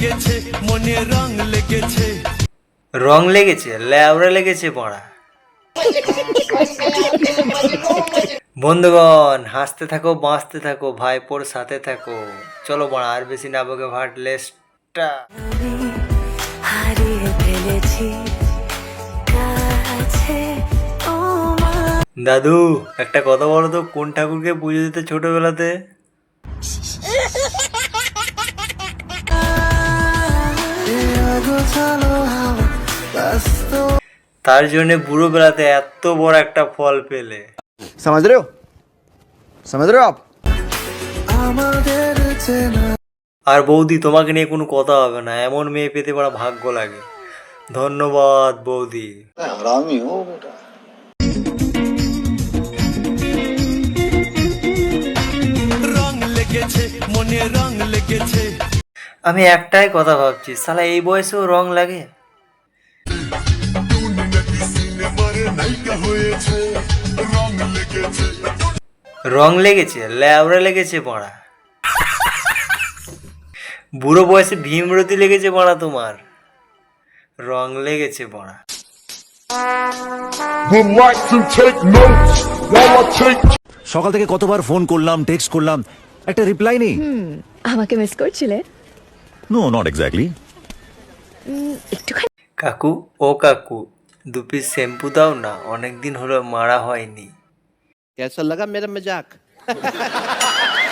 লেগেছে মনে রং লেগেছে। রং লেগেছে ল্যাবরা লেগেছে পড়া। বন্ধুগণ হাসতে থাকো বাঁচতে থাকো ভাইপোর সাথে থাকো। চলো বড়া আর বেশি না বকে ভাট লেসটা হারিয়ে ফেলেছি কাছে ও মা। দাদু একটা কথা বলো তো কোন ঠাকুরকে পুজো দিতে ছোটবেলাতে? তার জন্য বুড়ো বেলাতে এত বড় একটা ফল পেলে। আর বৌদি তোমাকে নিয়ে কোনো কথা হবে না। এমন মেয়ে পেতে পারা ভাগ্য লাগে। ধন্যবাদ বৌদি। আমিও বেটা। রং লেগেছে মনে রং লেগেছে। আমি একটাই কথা ভাবছি সালা এই বয়সেও রং লাগে? রং লেগেছে ল্যাবরা লেগেছে পড়া। বুড়ো বয়সে ভীমরতি লেগেছে পড়া তোমার। রং লেগেছে পড়া। সকাল থেকে কতবার ফোন করলাম টেক্সট করলাম একটা রিপ্লাই নেই। আমাকে মিস করছিলে? নো নট এক্স্যাক্টলি একটুখানি কাকু ও কাকু দু পিস শ্যাম্পু দাও না অনেকদিন হলো মারা হয়নি कैसा लगा मेरा मजाक